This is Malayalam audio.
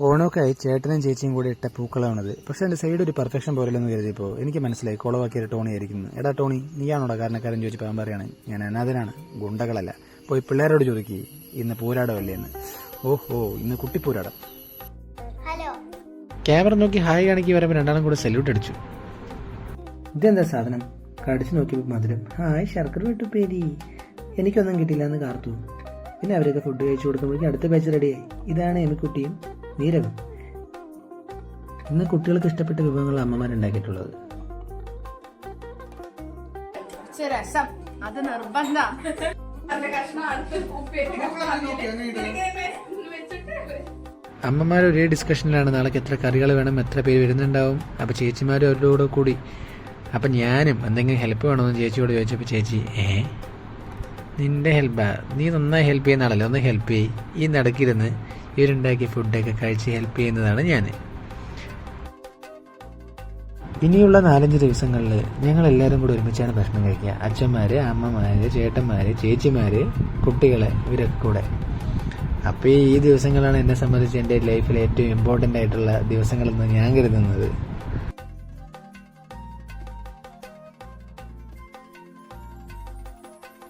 ഓണമൊക്കെയായി ചേട്ടനും ചേച്ചിയും കൂടി ഇട്ട പൂക്കളാണത്. പക്ഷെ എന്റെ സൈഡ് ഒരു പെർഫെക്ഷൻ പോരല്ലെന്ന് കരുതിയപ്പോൾ എനിക്ക് മനസ്സിലായി കുളവാക്കിയൊരു ടോണി ആയിരിക്കുന്നു എടാ ടോണി നീയാണോടാ കാരണക്കാരൻ ചോദിച്ചു അവൻ പറയാണ് ഞാൻ അനാഥനാണ് ഗുണ്ടകളല്ല. പോയി പിള്ളേരോട് ചോദിക്കി ഇന്ന് പൂരാടമല്ലേ എന്ന്. ഓഹോ ഇന്ന് കുട്ടിപ്പൂരാടം ഹലോ. ക്യാമറ നോക്കി ഹായ് കാണിക്കി വരുമ്പോൾ രണ്ടാളും കൂടെ സല്യൂട്ട് അടിച്ചു. ഇതെന്താ സാധനം? കടിച്ചു നോക്കിയപ്പോൾ മധുരം. ഹായ് ശർക്കര വിട്ടുപ്പേരി എനിക്കൊന്നും കിട്ടില്ല എന്ന് കാർത്തു. പിന്നെ അവരൊക്കെ ഫുഡ് കഴിച്ചു കൊടുക്കുമ്പോഴേക്കും അടുത്ത ബാച്ച് റെഡിയായി ഇതാണ് എമിക്കുട്ടിയും നീരവും ഇന്ന് കുട്ടികൾക്ക് ഇഷ്ടപ്പെട്ട വിഭവങ്ങൾ അമ്മമാർ ഉണ്ടാക്കിയിട്ടുള്ളത് രസം. അത് നിർബന്ധ. അമ്മമാർ ഒരേ ഡിസ്കഷനിലാണ് നാളേക്ക് എത്ര കറികൾ വേണം എത്ര പേര് വരുന്നുണ്ടാവും. അപ്പോൾ ചേച്ചിമാരും അവരുടെ കൂടെ കൂടി. അപ്പം ഞാനും എന്തെങ്കിലും ഹെൽപ്പ് വേണമെന്ന് ചേച്ചിയോട് ചോദിച്ചപ്പോൾ ചേച്ചി ഏ? നിന്റെ ഹെൽപ്പാ നീ നന്നായി ഹെൽപ്പ് ചെയ്യുന്ന ആളല്ലേ? ഒന്ന് ഹെൽപ്പ് ചെയ്യ്. ഈ നടക്കിരുന്ന് ഇവരുണ്ടാക്കിയ ഫുഡൊക്കെ കഴിച്ച് ഹെൽപ്പ് ചെയ്യുന്നതാണ് ഞാൻ ഇനിയുള്ള നാലഞ്ച് ദിവസങ്ങളിൽ ഞങ്ങൾ എല്ലാവരും കൂടി ഒരുമിച്ചാണ് ഭക്ഷണം കഴിക്കുക. അച്ഛന്മാർ അമ്മമാർ ചേട്ടന്മാർ ചേച്ചിമാർ കുട്ടികൾ ഇവരൊക്കെ കൂടെ. അപ്പോൾ ഈ ദിവസങ്ങളാണ് എന്നെ സംബന്ധിച്ച് എന്റെ ലൈഫിൽ ഏറ്റവും ഇമ്പോർട്ടന്റ് ആയിട്ടുള്ള ദിവസങ്ങളെന്ന് ഞാൻ കരുതുന്നത്.